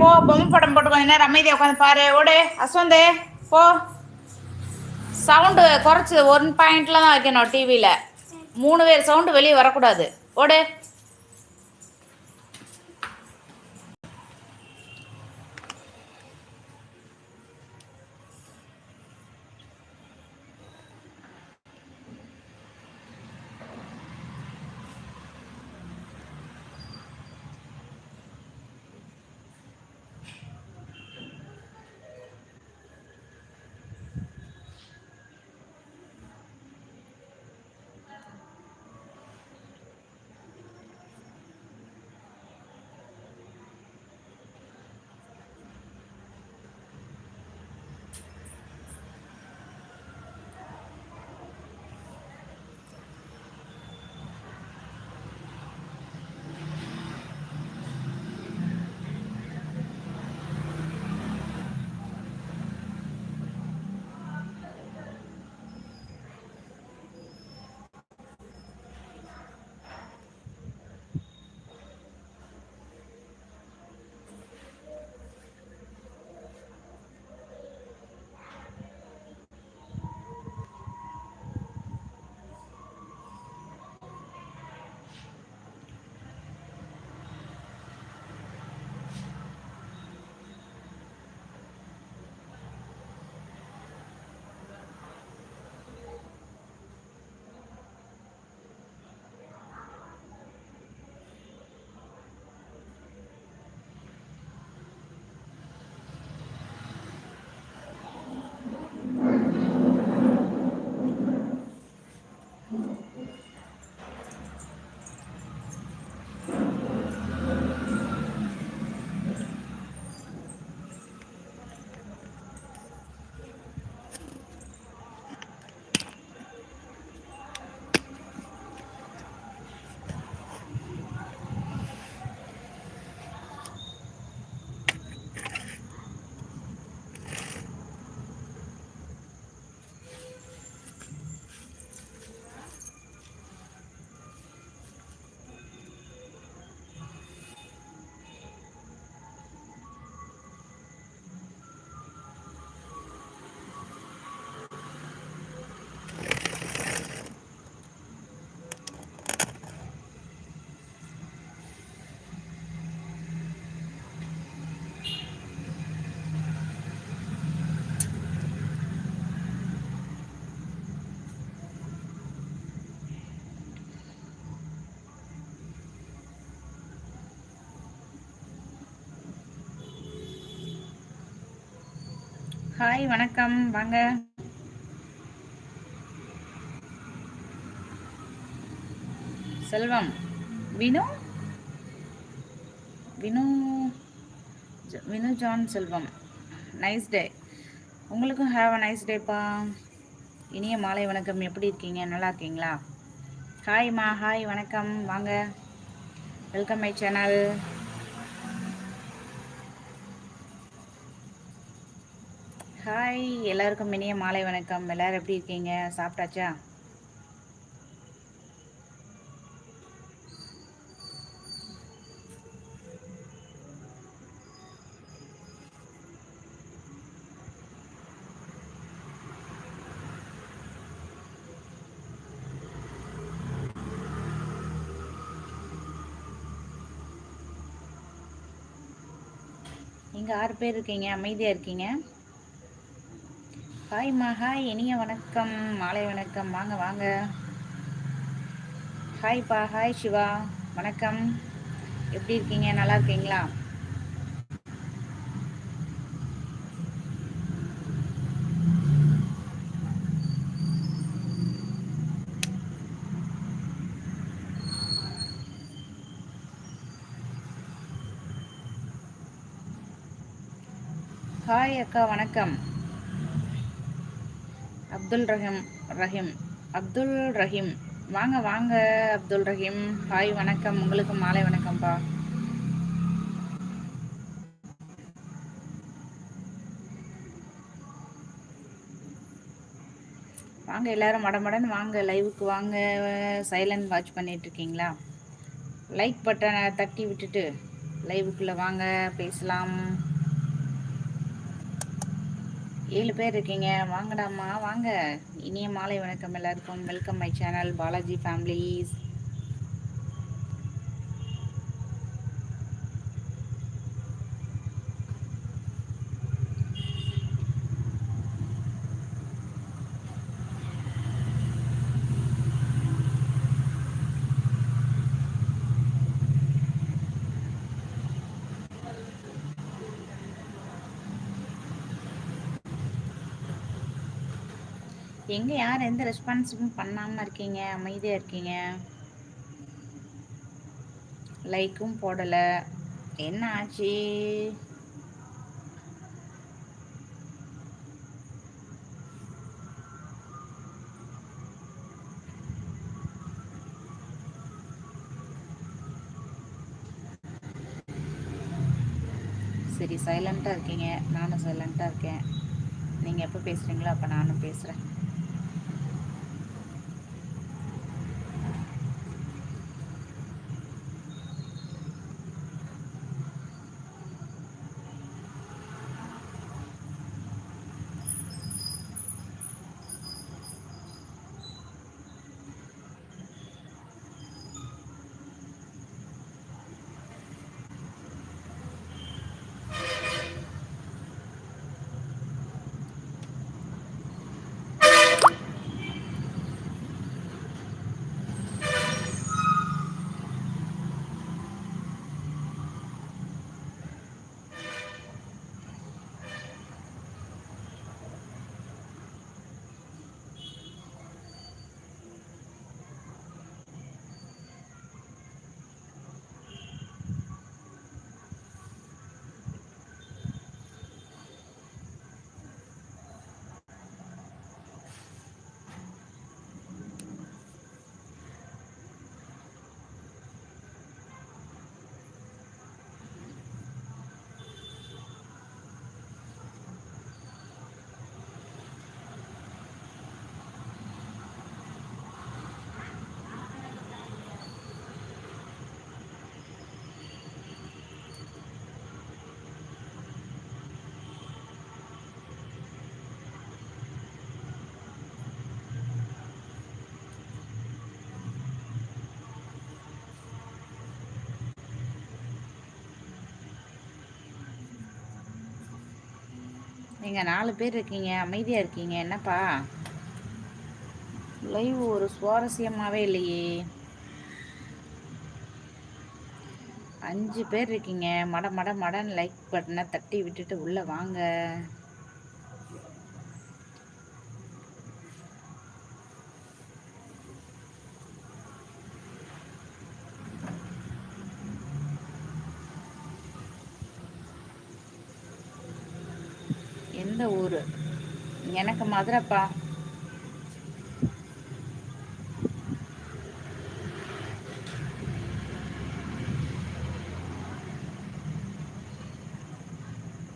போ பொம்மை படம் போட்டு கொஞ்ச நேரம் அமைதியாக உட்காந்து பாரு. ஓடு அஸ்வந்தே போ. சவுண்டு குறைச்சி ஒன் பாயிண்ட்ல தான் வைக்கணும் டிவியில் மூணு பேர் சவுண்டு வெளியே வரக்கூடாது. ஓடு. ஹாய் வணக்கம். வாங்க. Selvam Vinu? Vinu Vinu John Selvam. Nice day உங்களுக்கும் ஹாவ் அ நைஸ் டேப்பா இனிய மாலை வணக்கம். எப்படி இருக்கீங்க? நல்லா இருக்கீங்களா? ஹாய்மா ஹாய் வணக்கம். வாங்க. வெல்கம் மை சேனல் ஹாய் எல்லாருக்கும் இனிய மாலை வணக்கம். எல்லாரும் எப்படி இருக்கீங்க? சாப்பிட்டாச்சா? நீங்க ஆறு பேர் இருக்கீங்க. அமைதியா இருக்கீங்க. ஹாய்மா ஹாய் இனிய வணக்கம். மாலை வணக்கம். வாங்க வாங்க. ஹாய்ப்பா ஹாய் சிவா வணக்கம். எப்படி இருக்கீங்க? நல்லா இருக்கீங்களா? ஹாய் அக்கா. வணக்கம். அப்துல் ரஹீம் ரஹீம். அப்துல் ரஹீம். வாங்க வாங்க அப்துல் ரஹீம். ஹாய் வணக்கம். உங்களுக்கு மாலை வணக்கம்ப்பா வாங்க எல்லாரும் மடமடன்னு வாங்க லைவுக்கு வாங்க. சைலண்ட் வாட்ச் பண்ணிட்டு இருக்கீங்களா லைக் பட்டனை தட்டி விட்டுட்டு லைவுக்குள்ளே வாங்க பேசலாம். ஏழு பேர் இருக்கீங்க. வாங்கடாமா வாங்க. இனிய மாலை வணக்கம் எல்லாருக்கும். Welcome my channel Balaji families எங்கே யார் எந்த ரெஸ்பான்ஸும் பண்ணாமல் இருக்கீங்க? அமைதியாக இருக்கீங்க? லைக்கும் போடலை. என்ன ஆச்சு? சரி சைலண்ட்டாக இருக்கீங்க. நானும் சைலண்ட்டாக இருக்கேன். நீங்கள் எப்போ பேசுகிறீங்களோ அப்போ நானும் பேசுகிறேன் நீங்கள் நாலு பேர் இருக்கீங்க அமைதியாக இருக்கீங்க என்னப்பா? லைவ் ஒரு சுவாரஸ்யமாகவே இல்லையே. அஞ்சு பேர் இருக்கீங்க மட மட மடன் லைக் பட்டனை தட்டி விட்டுட்டு உள்ளே வாங்க எந்த ஊர் எனக்கு மதுரைப்பா.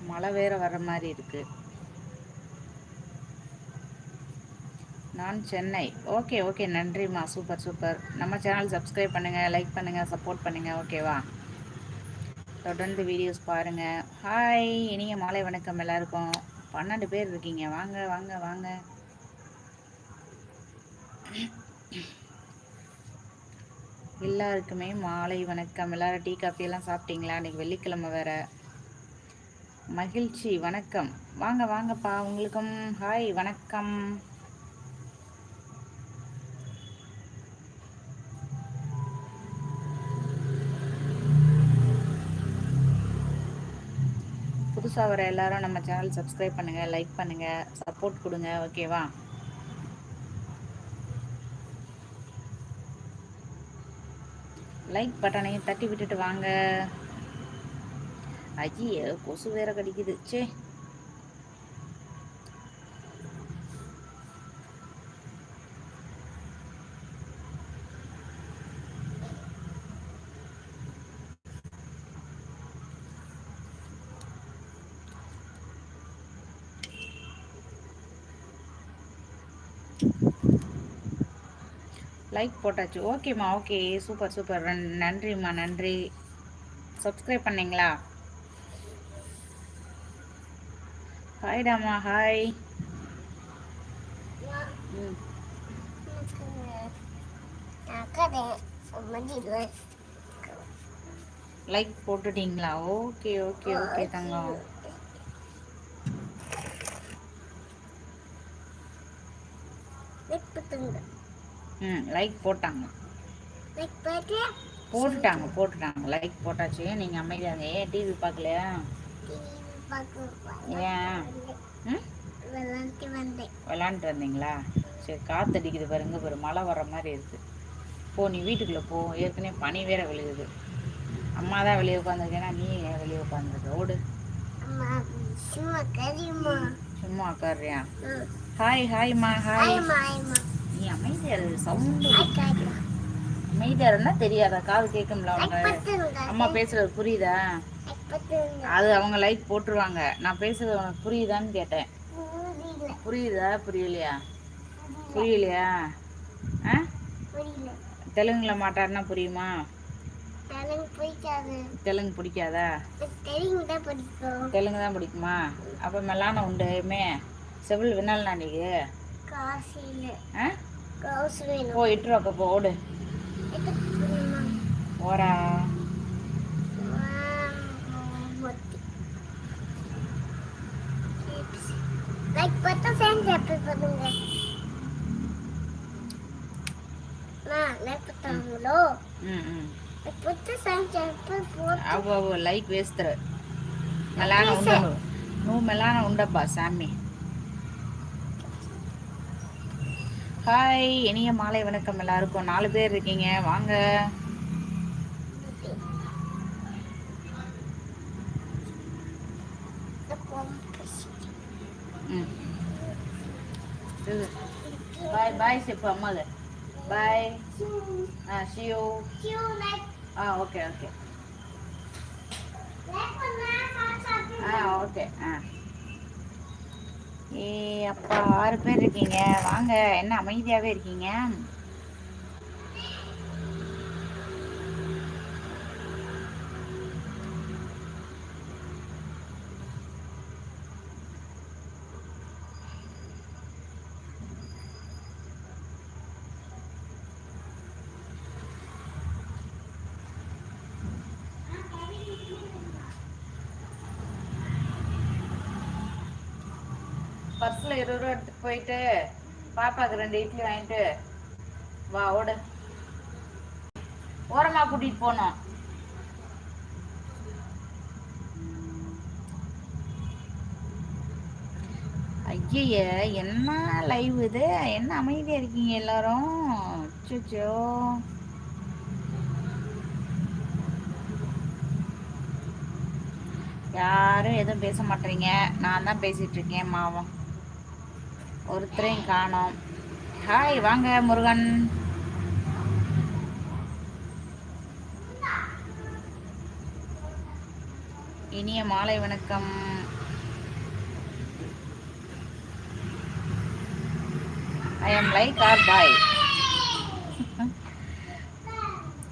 மழை வேற வர மாதிரி இருக்கு. நான் சென்னை. Okay okay. நன்றிம்மா. Super super. நம்ம சேனல் சப்ஸ்கிரைப் பண்ணுங்கள் லைக் பண்ணுங்கள் சப்போர்ட் பண்ணுங்கள் ஓகேவா தொடர்ந்து வீடியோஸ் பாருங்கள் ஹாய் இனிய மாலை வணக்கம் எல்லாருக்கும். பன்னெண்டு பேர் இருக்கீங்க. வாங்க வாங்க வாங்க. எல்லாருக்குமே மாலை வணக்கம். எல்லாரும் டீ காஃபி எல்லாம் சாப்பிட்டீங்களா? இன்னைக்கு வெள்ளிக்கிழமை வேற. மகிழ்ச்சி. வணக்கம். வாங்க வாங்கப்பா. உங்களுக்கும் ஹாய். வணக்கம். புதுசாக வர எல்லாரும் நம்ம சேனல் சப்ஸ்கிரைப் பண்ணுங்கள் லைக் பண்ணுங்கள் சப்போர்ட் கொடுங்க ஓகேவா லைக் பட்டனையும் தட்டி விட்டுட்டு வாங்க. அஜிய கொசு வேற கடிக்குது. சே லைக் போட்டாச்சு. ஓகேம்மா ஓகே சூப்பர் சூப்பர் நன்றிம்மா நன்றி. சப்ஸ்கிரைப் பண்ணீங்களா? ஹாய்டாம்மா ஹாய் ம். லைக் போட்டுட்டீங்களா? ஓகே ஓகே ஓகே தங்கம். ம் லைக் போட்டாங்க. போட்டுட்டாங்க போட்டுட்டாங்க. லைக் போட்டாச்சு. நீங்கள் அமைதியாக ஏன் டிவி பார்க்கலையா? ஏன்? விளாண்டுட்டு வந்தீங்களா? சரி காற்று அடிக்குது பாருங்க. பாரு மழை வர மாதிரி இருக்குது போ நீ வீட்டுக்குள்ளே போ. ஏற்கனவே பனி வேற விழுகுது. அம்மா தான் வெளியே உட்காந்துருக்கேன்னா நீ ஏன் வெளியே உட்காந்துருக்க? ஓடு. சும்மா உட்காடுறியா ஹாய் ஹாய்மா ஹாய் நீ அமைதியா சவுண்டு அமைதியா இருந்தா தெரியாதா? காது கேட்கும்ல அவங்க? அம்மா பேசுறது புரியுதா? அது அவங்க லைக் போட்டுருவாங்க. நான் பேசுறது உனக்கு புரியுதான்னு கேட்டேன். புரியுதா? புரியலையா? புரியலையா? ஆ? தெலுங்குல மாட்டாருன்னா புரியுமா? தெலுங்கு பிடிக்காதா. தெலுங்கு தான் பிடிக்குமா. அப்போ மெல்லான உண்டுமே செவில் வினால் நாளைக்கு போ இட்டு அப்போ போ ஓடு ஓடா லைக் பட்டு ஃபேன் எப்படி பண்ணுங்க நான் லைக் பட்டாங்களோ ம் ம் லைக் பட்டு ஃபேன் எப்படி போட்டு అవ్వ అవ్వ లైక్ వేస్తారు మెలాన ఉండవు నువ్వు మెలాన ఉండబ్బా சாமி ஹாய் இனிய மாலை வணக்கம் எல்லாருக்கும். நாலு பேர் இருக்கீங்க. வாங்க. பாய் பாய் செப்பு அம்மாது பாய் ஆ சியோ ஆ ஓகே ஓகே ஆ ஓகே ஆ. ஏ அப்பா ஆறு பேர் இருக்கீங்க. வாங்க என்ன அமைதியாகவே இருக்கீங்க? பர்ஸில் இருபது ரூபா எடுத்துட்டு போயிட்டு பாப்பாக்கு ரெண்டு இட்லி வாங்கிட்டு வா ஓடு. ஓரமாக கூட்டிகிட்டு போனோம் ஐய என்ன லைவ் இது? என்ன அமைதியா இருக்கீங்க எல்லாரும்? அச்சோ யாரும் எதுவும் பேச மாட்டேறீங்க. நான் தான் பேசிட்டு இருக்கேன் மாவன் ஒருத்தரையும் காணோம். ஹாய் வாங்க முருகன். இனிய மாலை வணக்கம். I am like R bye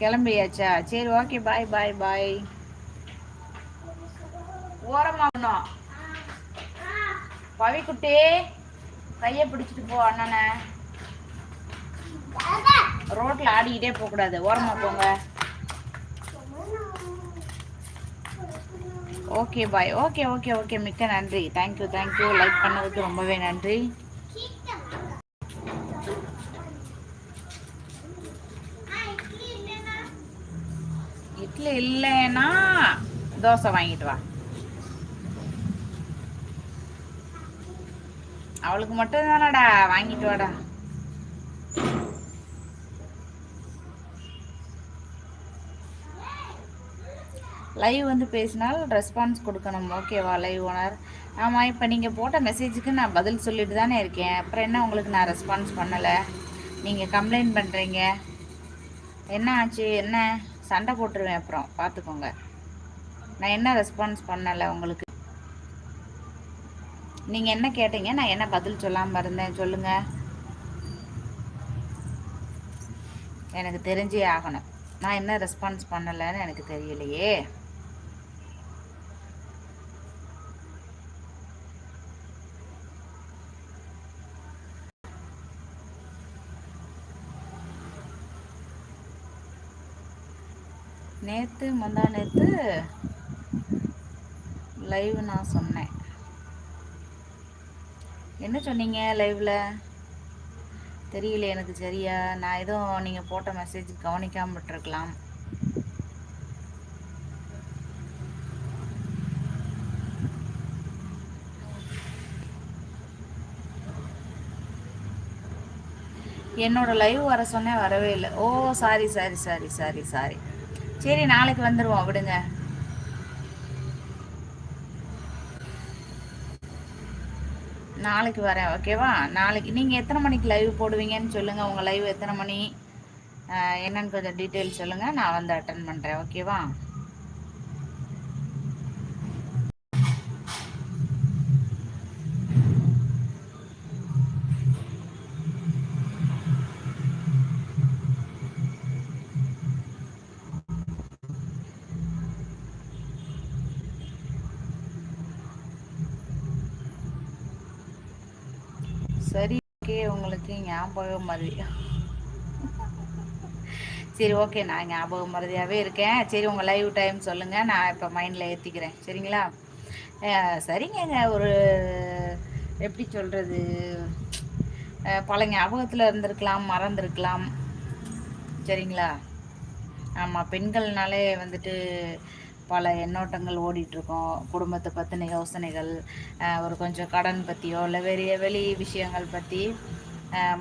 கிளம்பியாச்சா? சரி ஓகே பாய் பாய் பாய் ஓரமாகணும் பவிக்குட்டி. கையை பிடிச்சிட்டு போ அண்ணனை. ரோட்ல ஆடிக்கிட்டே போக கூடாது ஓரமா போங்க. Okay bye. Okay okay okay. மிக்க நன்றி. தேங்க்யூ தேங்க்யூ லைக் பண்ணதுக்கு ரொம்பவே நன்றி. இட்லி இல்லைன்னா தோசை வாங்கிட்டு வா. அவளுக்கு மட்டும் தானடா வாங்கிட்டு வாடா. லைவ் வந்து பேசினால் ரெஸ்பான்ஸ் கொடுக்கணும். ஓகேவா லைவ் ஓனர் ஆமாம் இப்போ நீங்கள் போட்ட மெசேஜுக்கு நான் பதில் சொல்லிட்டு தானே இருக்கேன். அப்புறம் என்ன உங்களுக்கு நான் ரெஸ்பான்ஸ் பண்ணலை? நீங்கள் கம்ப்ளைண்ட் பண்ணுறீங்க என்ன ஆச்சு? என்ன? சண்டை போட்டுருவேன் அப்புறம். பார்த்துக்கோங்க நான் என்ன ரெஸ்பான்ஸ் பண்ணலை உங்களுக்கு? நீங்கள் என்ன கேட்டீங்க? நான் என்ன பதில் சொல்லாமல் இருந்தேன்? சொல்லுங்கள் எனக்கு தெரிஞ்சே ஆகணும். நான் என்ன ரெஸ்பான்ஸ் பண்ணலைன்னு எனக்கு தெரியலையே. நேற்று முந்தா நேற்று லைவ் நான் சொன்னேன். என்ன சொன்னீங்க லைவில் தெரியல எனக்கு சரியா. நான் எதுவும் நீங்கள் போட்ட மெசேஜ் கவனிக்காமல் விட்டுருக்கலாம். என்னோட லைவ் வர சொன்னேன் வரவே இல்லை. ஓ sorry sorry sorry sorry sorry சரி நாளைக்கு வந்துடுவோம் விடுங்க. நாளைக்கு வரேன் ஓகேவா? நாளைக்கு நீங்கள் எத்தனை மணிக்கு லைவ் போடுவீங்கன்னு சொல்லுங்கள் உங்கள் லைவ் எத்தனை மணி? என்னன்னு கொஞ்சம் டீட்டெயில் சொல்லுங்கள் நான் வந்து அட்டன் பண்ணுறேன் ஓகேவா சரி ஓகே உங்களுக்கு ஞாபகம் மறதி சரி ஓகே நான் ஞாபகம் மறதியாகவே இருக்கேன். சரி உங்கள் லைவ் டைம் சொல்லுங்கள் நான் இப்போ மைண்டில் ஏற்றிக்கிறேன் சரிங்களா? சரிங்க ஒரு எப்படி சொல்கிறது பல ஞாபகத்தில் இருந்திருக்கலாம் மறந்துருக்கலாம். சரிங்களா? ஆமாம் பெண்கள்னாலே வந்துட்டு பல எண்ணோட்டங்கள் ஓடிட்டுருக்கோம். குடும்பத்தை பற்றின யோசனைகள் ஒரு கொஞ்சம் கடன் பற்றியோ இல்லை வெளிய வெளி விஷயங்கள் பற்றி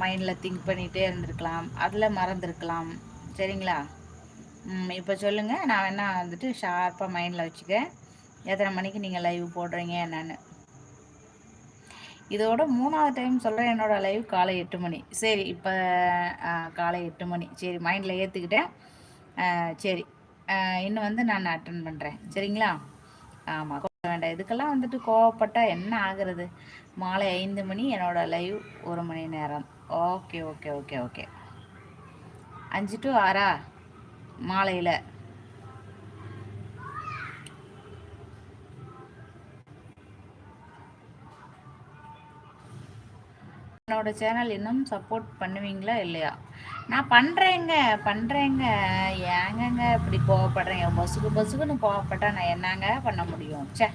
மைண்டில் திங்க் பண்ணிகிட்டே இருந்திருக்கலாம். அதில் மறந்துருக்கலாம். சரிங்களா? இப்போ சொல்லுங்கள் நான் வேணால் வந்துட்டு ஷார்ப்பாக மைண்டில் வச்சுக்கேன் எத்தனை மணிக்கு நீங்கள் லைவ் போடுறீங்க என்னன்னு. இதோட மூணாவது டைம் சொல்கிறேன் என்னோடய லைவ் காலை எட்டு மணி. சரி இப்போ காலை எட்டு மணி. சரி மைண்டில் ஏற்றுக்கிட்டேன் சரி. இன்னும் வந்து நான் அட்டன் பண்ணுறேன் சரிங்களா? ஆமாம் கோவப்பட வேண்டாம். இதுக்கெல்லாம் வந்துட்டு கோவப்பட்டால் என்ன ஆகுறது? மாலை ஐந்து மணி என்னோடய லைவ் ஒரு மணி நேரம். ஓகே ஓகே ஓகே ஓகே அஞ்சு டு ஆறா? மாலையில். என்னோட சேனல் இன்னும் சப்போர்ட் பண்ணுவீங்களா இல்லையா? நான் பண்ணுறேங்க பண்ணுறேங்க ஏங்கங்க இப்படி கோவப்படுறேங்க பஸ்ஸுக்கு பஸ்ஸுக்குன்னு கோவப்பட்டா நான் என்னங்க பண்ண முடியும்? சே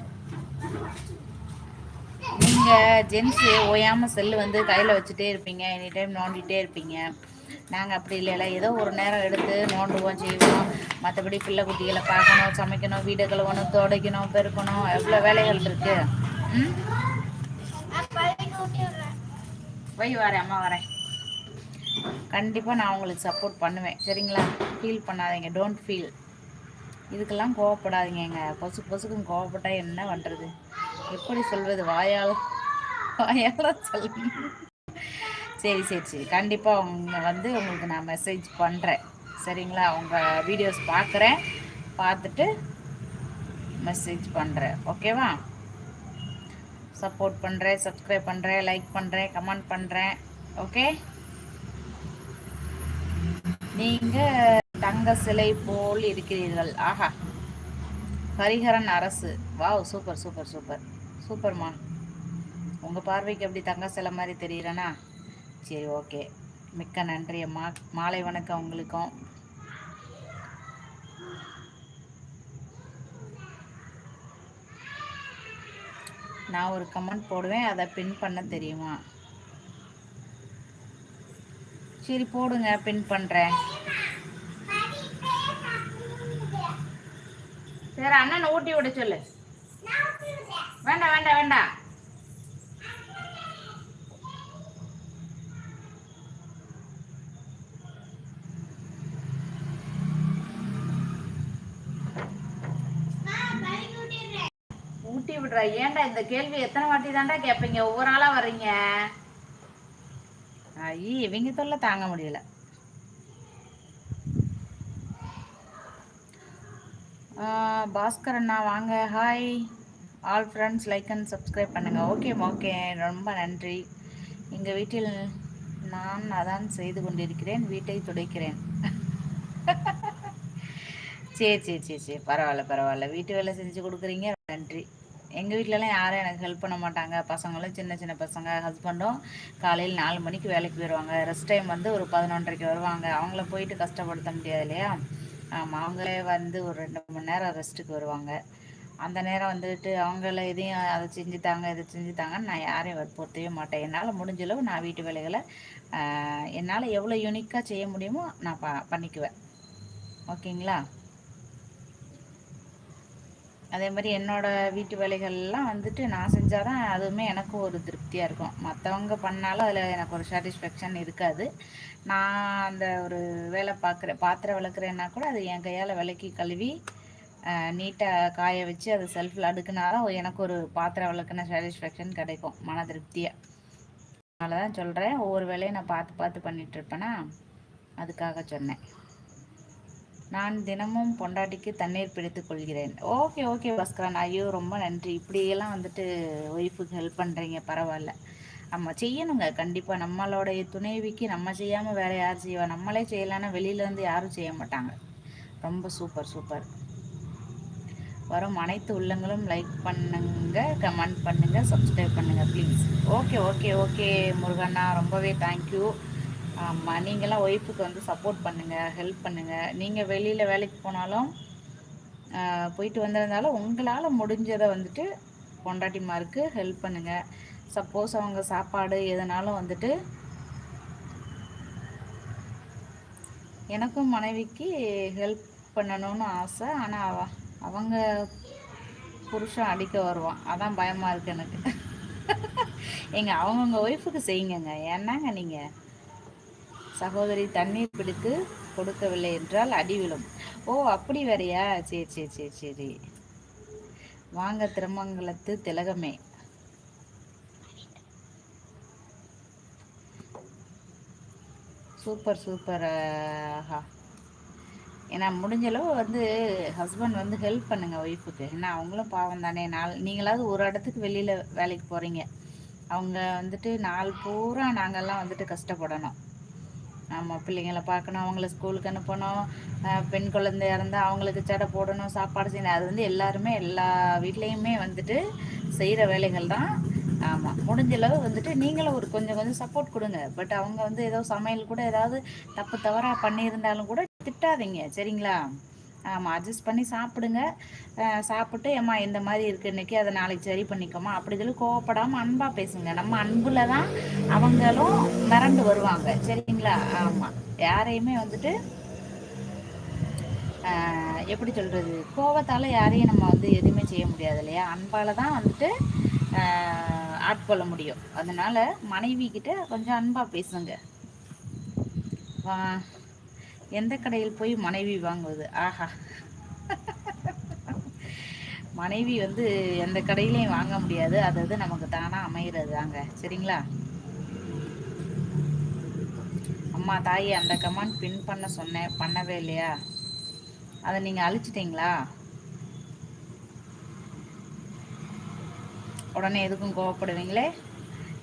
நீங்கள் ஜென்ஸு ஓயாமல் செல்லு வந்து கையில் வச்சுட்டே இருப்பீங்க. எனி டைம் நோண்டிகிட்டே இருப்பீங்க. நாங்கள் அப்படி இல்லைல்ல. ஏதோ ஒரு நேரம் எடுத்து நோண்டுவோம் செய்வோம். மற்றபடி பிள்ளை குட்டிகளை பார்க்கணும் சமைக்கணும் வீடு கழுவணும் துடைக்கணும் பெருக்கணும். எவ்வளோ வேலைகள் இருக்குது ம்? போய் வரேன் அம்மா வரேன். கண்டிப்பாக நான் உங்களுக்கு சப்போர்ட் பண்ணுவேன். சரிங்களா? ஃபீல் பண்ணாதீங்க. டோன்ட் ஃபீல் இதுக்கெல்லாம் கோவப்படாதீங்க. எங்கள் பொசு பொசுக்கும் கோவப்பட்டால் என்ன பண்ணுறது எப்படி சொல்வது வாயால் வாயால் சொல்ல. சரி சரி சரி. கண்டிப்பாக அவங்க வந்து உங்களுக்கு நான் மெசேஜ் பண்ணுறேன் சரிங்களா? உங்கள் வீடியோஸ் பார்க்குறேன் பார்த்துட்டு மெசேஜ் பண்ணுறேன் ஓகேவா சப்போர்ட் பண்ணுறேன் சப்ஸ்கிரைப் பண்ணுறேன் லைக் பண்ணுறேன் கமெண்ட் பண்ணுறேன் ஓகே நீங்கள் தங்க சிலை போல் இருக்கிறீர்கள். ஆஹா. ஹரிஹரன் அரசு. வாவ் சூப்பர் சூப்பர் சூப்பர் சூப்பர்மா உங்கள் பார்வைக்கு எப்படி தங்க சிலை மாதிரி தெரியலனா? சரி ஓகே மிக்க நன்றி அம்மா. மாலை வணக்கம் உங்களுக்கும். நான் ஒரு கமெண்ட் போடுவேன் அதை பின் பண்ண தெரியுமா? சரி போடுங்க பின் பண்ணுறேன் சரி அண்ணன் ஊட்டி விட சொல்லு. வேண்டாம் வேண்டாம் வேண்டாம் ஊட்டி விடுறா? ஏன்டா இந்த கேள்வி எத்தனை வாட்டி தான்டா கேட்பீங்க ஒவ்வொரு ஆளா வர்றீங்க. ஐ இவங்க தொல்லை தாங்க முடியல. பாஸ்கர் அண்ணா வாங்க. Hi all friends like and subscribe பண்ணுங்கள் ஓகே ஓகே ரொம்ப நன்றி. எங்கள் வீட்டில் நான் அதான் செய்து கொண்டிருக்கிறேன். வீட்டை துடைக்கிறேன். சரி சரி சரி சரி பரவாயில்ல பரவாயில்ல. வீட்டு வேலை செஞ்சு கொடுக்குறீங்க. நன்றி. எங்கள் வீட்டிலலாம் யாரும் எனக்கு ஹெல்ப் பண்ண மாட்டாங்க. பசங்களும் சின்ன சின்ன பசங்க ஹஸ்பண்டும் காலையில் நாலு மணிக்கு வேலைக்கு போயிடுவாங்க ரெஸ்ட் டைம் வந்து ஒரு பதினொன்றரைக்கு வருவாங்க. அவங்கள போயிட்டு கஷ்டப்படுத்த முடியாது இல்லையா? ஆமாம் அவங்களே வந்து ஒரு ரெண்டு மணி நேரம் ரெஸ்ட்டுக்கு வருவாங்க. அந்த நேரம் வந்துட்டு அவங்கள இதையும் அதை செஞ்சு தாங்க இதை செஞ்சு தாங்கன்னு நான் யாரையும் வற்புறுத்தவே மாட்டேன். என்னால் முடிஞ்சளவு நான் வீட்டு வேலைகளை என்னால் எவ்வளோ யூனிக்காக செய்ய முடியுமோ நான் ப பண்ணிக்குவேன். ஓகேங்களா? அதே மாதிரி என்னோடய வீட்டு வேலைகள்லாம் வந்துட்டு நான் செஞ்சால் தான் அதுவுமே எனக்கும் ஒரு திருப்தியாக இருக்கும். மற்றவங்க பண்ணாலும் அதில் எனக்கு ஒரு சாட்டிஸ்ஃபேக்ஷன் இருக்காது. நான் அந்த ஒரு வேலை பார்க்குறேன் பாத்திரம் விளக்குறேன்னா கூட அது என் கையால் விளக்கி கழுவி நீட்டாக காய வச்சு அது செல்ஃபில் அடுக்குனா தான் எனக்கு ஒரு பாத்திரம் விளக்குன சாட்டிஸ்ஃபேக்ஷன் கிடைக்கும். மன திருப்தியாக அதனால தான் சொல்கிறேன் ஒவ்வொரு வேலையும் நான் பார்த்து பார்த்து பண்ணிகிட்ருப்பேனா அதுக்காக சொன்னேன். நான் தினமும் பொண்டாட்டிக்கு தண்ணீர் பிடித்து கொள்கிறேன். ஓகே ஓகே பாஸ்கரன் ஐயோ ரொம்ப நன்றி. இப்படியெல்லாம் வந்துட்டு ஒய்ஃபுக்கு ஹெல்ப் பண்ணுறீங்க பரவாயில்ல. நம்ம செய்யணுங்க கண்டிப்பாக நம்மளுடைய துணைவிக்கு நம்ம செய்யாமல் வேறு யார் செய்வா? நம்மளே செய்யலைன்னா வெளியிலேருந்து யாரும் செய்ய மாட்டாங்க. ரொம்ப சூப்பர் சூப்பர் வரும் அனைத்து உள்ளங்களும் லைக் பண்ணுங்க கமெண்ட் பண்ணுங்கள் சப்ஸ்கிரைப் பண்ணுங்கள் ப்ளீஸ் ஓகே ஓகே ஓகே முருகண்ணா ரொம்பவே தேங்க்யூ ஆமாம் நீங்களாம் ஒய்ஃபுக்கு வந்து சப்போர்ட் பண்ணுங்கள் ஹெல்ப் பண்ணுங்கள் நீங்கள் வெளியில் வேலைக்கு போனாலும் போயிட்டு வந்திருந்தாலும் உங்களால் முடிஞ்சதை வந்துட்டு பொண்டாட்டிமாருக்கு ஹெல்ப் பண்ணுங்கள் சப்போஸ் அவங்க சாப்பாடு எதனாலும் வந்துட்டு எனக்கும் மனைவிக்கு ஹெல்ப் பண்ணணும்னு ஆசை. ஆனால் அவங்க புருஷன் அடிக்க வருவான். அதான் பயமாக இருக்குது எனக்கு. எங்கள் அவங்கவுங்க ஒய்ஃபுக்கு செய்யுங்கங்க. என்னங்க நீங்கள் சகோதரி தண்ணீர் பிடித்து கொடுக்கவில்லை என்றால் அடி விழும். ஓ அப்படி வரையா சரி சரி சரி சரி. வாங்க திருமங்கலத்து திலகமே. Super super. ஆஹா. ஏன்னா முடிஞ்சளவு வந்து ஹஸ்பண்ட் வந்து ஹெல்ப் பண்ணுங்க ஒய்ஃபுக்கு ஏன்னா அவங்களும் பாவம் தானே. நாள் நீங்களாவது ஒரு இடத்துக்கு வெளியில் வேலைக்கு போகிறீங்க அவங்க வந்துட்டு நாள் பூரா நாங்கள்லாம் வந்துட்டு கஷ்டப்படணும். ஆமாம் பிள்ளைங்களை பார்க்கணும் அவங்கள ஸ்கூலுக்கு அனுப்பணும் பெண் குழந்தை இருந்தால் அவங்களுக்கு சடை போடணும் சாப்பாடு செய்யணும். அது வந்து எல்லாருமே எல்லா வீட்லேயுமே வந்துட்டு செய்கிற வேலைகள் தான். ஆமாம் முடிஞ்சளவு வந்துட்டு நீங்களும் ஒரு கொஞ்சம் கொஞ்சம் சப்போர்ட் கொடுங்க. பட் அவங்க வந்து ஏதோ சமையல் கூட ஏதாவது தப்பு தவறாக பண்ணியிருந்தாலும் கூட திட்டாதீங்க. சரிங்களா? ஆமாம் அட்ஜஸ்ட் பண்ணி சாப்பிடுங்க. சாப்பிட்டு ஏம்மா இந்த மாதிரி இருக்குது இன்றைக்கி அதை நாளைக்கு சரி பண்ணிக்கோமா அப்படி சொல்லி கோவப்படாமல் அன்பாக பேசுங்க. நம்ம அன்பில் தான் அவங்களும் மிரண்டு வருவாங்க. சரிங்களா? ஆமாம் யாரையுமே வந்துட்டு எப்படி சொல்கிறது கோவத்தால் யாரையும் நம்ம வந்து எதுவுமே செய்ய முடியாது இல்லையா? அன்பால் தான் வந்துட்டு ஆட்கொள்ள முடியும். அதனால் மனைவி கிட்ட கொஞ்சம் அன்பாக பேசுங்க. வா. எந்த கடையில் போய் மனைவி வாங்குவது? ஆஹா. மனைவி வந்து எந்த கடையிலையும் வாங்க முடியாது. அது அது நமக்கு தானாக அமைகிறது தாங்க சரிங்களா? அம்மா தாயி அந்த கமெண்ட் பின் பண்ண சொன்னேன். பண்ணவே இல்லையா? அதை நீங்கள் அழிச்சிட்டிங்களா? உடனே எதுக்கும் கோவப்படுவீங்களே?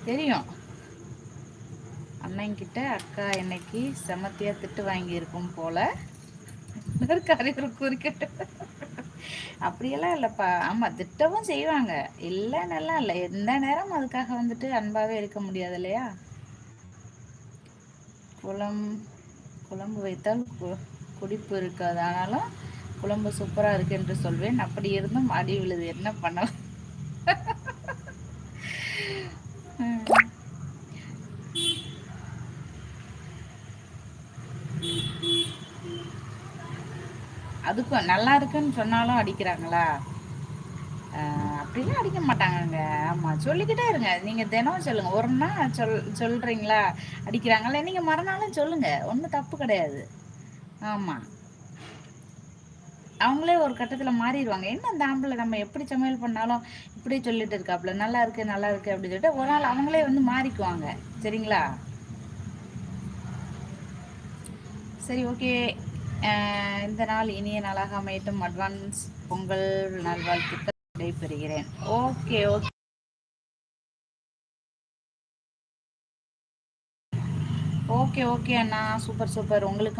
தெரியும். அண்ணங்கிட்ட அக்கா என்னைக்கு செமத்தியாக திட்டு வாங்கியிருக்கும் போல். கரையூர் குறிக்கிட்டு. அப்படியெல்லாம் இல்லைப்பா. ஆமாம் திட்டவும் செய்வாங்க. இல்லைன்னு இல்லை. எந்த நேரம் அதுக்காக வந்துட்டு அன்பாகவே இருக்க முடியாது இல்லையா? குழம் குழம்பு வைத்தால் குடிப்பு இருக்காது. ஆனாலும் குழம்பு சூப்பராக இருக்கு என்று சொல்வேன். அப்படி இருந்தும் அடி விழுது. என்ன பண்ணலாம்? அதுக்கும் நல்லா இருக்குன்னு சொன்னாலும் அடிக்கிறாங்களா? அப்படிலாம் அடிக்க மாட்டாங்கங்க. ஆமாம் சொல்லிக்கிட்டே இருங்க. நீங்கள் தினம் சொல்லுங்கள் ஒரு நாள் சொல் சொல்கிறீங்களா அடிக்கிறாங்களே? நீங்கள் மறுநாளும் சொல்லுங்கள் ஒன்றும் தப்பு கிடையாது. ஆமாம் அவங்களே ஒரு கட்டத்தில் மாறிடுவாங்க. என்ன அந்த ஆம்பளை? நம்ம எப்படி சமையல் பண்ணாலும் இப்படியே சொல்லிட்டு இருக்காப்புல. நல்லா இருக்கு நல்லா இருக்கு அப்படின்னு சொல்லிட்டு ஒரு நாள் அவங்களே வந்து மாறிக்குவாங்க. சரிங்களா? சரி ஓகே. இந்த நாள் இனிய நாளாக அமையட்டும். அட்வான்ஸ் பொங்கல் நல்வாழ்த்துக்கள் விடைபெறுகிறேன். ஓகே ஓகே ஓகே ஓகே அண்ணா. சூப்பர் சூப்பர் உங்களுக்கும்